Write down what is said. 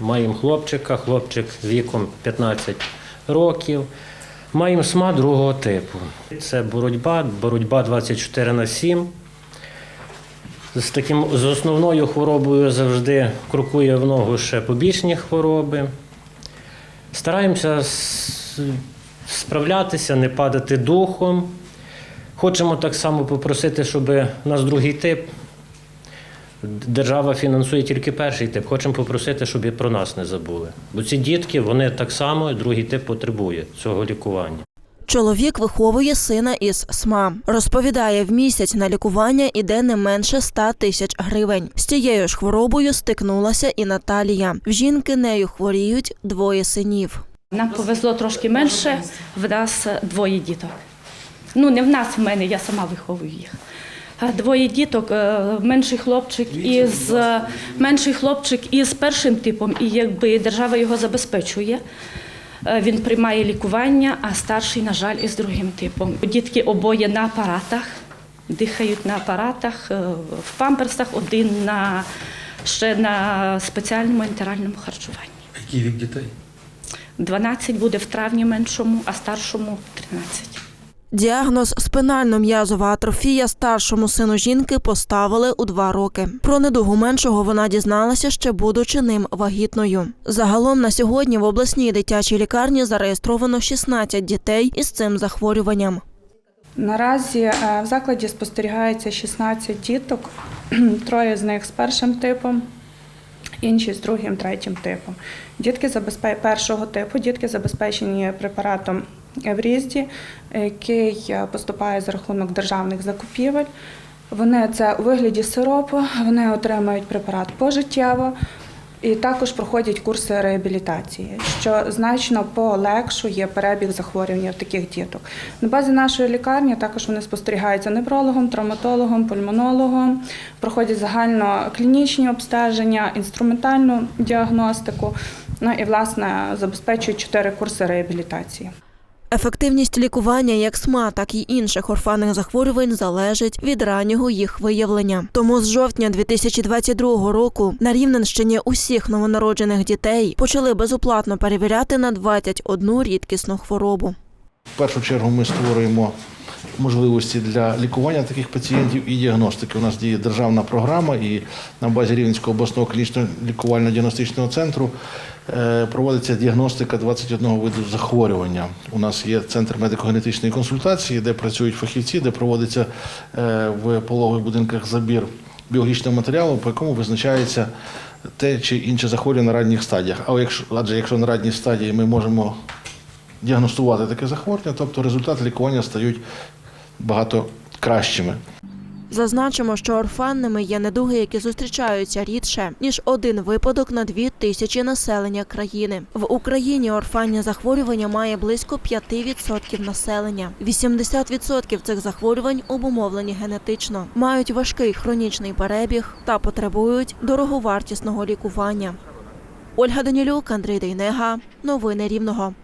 Маємо хлопчика, хлопчик віком 15 років. Маємо СМА другого типу. Це боротьба, боротьба 24 на 7. З, таким, з основною хворобою завжди крокує в ногу ще побічні хвороби. Стараємося справлятися, не падати духом. Хочемо так само попросити, щоб у нас другий тип. Держава фінансує тільки перший тип. Хочемо попросити, щоб і про нас не забули. Бо ці дітки, вони так само, другий тип потребує цього лікування. Чоловік виховує сина із СМА. Розповідає, в місяць на лікування іде не менше 100 тисяч гривень. З цією ж хворобою стикнулася і Наталія. В жінки нею хворіють двоє синів. Нам повезло трошки менше, в нас двоє діток. Ну, не в нас, в мене, я сама виховую їх. Двоє діток, е, менший хлопчик із менший хлопчик із першим типом, і якби держава його забезпечує. е, Він приймає лікування, а старший, на жаль, із другим типом. Дітки обоє на апаратах, дихають на апаратах, е, в памперсах, один на ще на спеціальному інтеральному харчуванні. Який вік дітей? 12 буде в травні меншому, а старшому 13. Діагноз спинально-м'язова атрофія старшому сину жінки поставили у два роки. Про недугу меншого вона дізналася ще будучи ним вагітною. Загалом на сьогодні в обласній дитячій лікарні зареєстровано 16 дітей із цим захворюванням. Наразі е, в закладі спостерігається 16 діток, троє з них з першим типом, інші з другим, третім типом. Дітки першого типу, дітки забезпечені препаратом Еврізді, який е, поступає за рахунок державних закупівель. Вони це у вигляді сиропу, вони отримують препарат пожиттєво і також проходять курси реабілітації, що значно полегшує перебіг захворювання в таких діток. На базі нашої лікарні також вони спостерігаються неврологом, травматологом, пульмонологом, проходять загальноклінічні обстеження, інструментальну діагностику. Ну і власне забезпечують чотири курси реабілітації. Ефективність лікування як СМА, так і інших орфанних захворювань залежить від раннього їх виявлення. Тому з жовтня 2022 року на Рівненщині усіх новонароджених дітей почали безоплатно перевіряти на 21 рідкісну хворобу. В першу чергу ми створюємо можливості для лікування таких пацієнтів і діагностики. У нас діє державна програма, і на базі Рівненського обласного клінічного лікувально-діагностичного центру е, проводиться діагностика 21 виду захворювання. У нас є центр медико-генетичної консультації, де працюють фахівці, де проводиться е, в пологових будинках забір біологічного матеріалу, по якому визначається те чи інше захворювання на ранніх стадіях. А якщо, адже якщо на ранній стадії ми можемо діагностувати таке захворювання, тобто результати лікування стають багато кращими. Зазначимо, що орфанними є недуги, які зустрічаються рідше ніж один випадок на дві тисячі населення країни. В Україні орфанні захворювання має близько 5% населення. 80% цих захворювань обумовлені генетично, мають важкий хронічний перебіг та потребують дороговартісного лікування. Ольга Данілюк, Андрій Дейнега. Новини Рівного.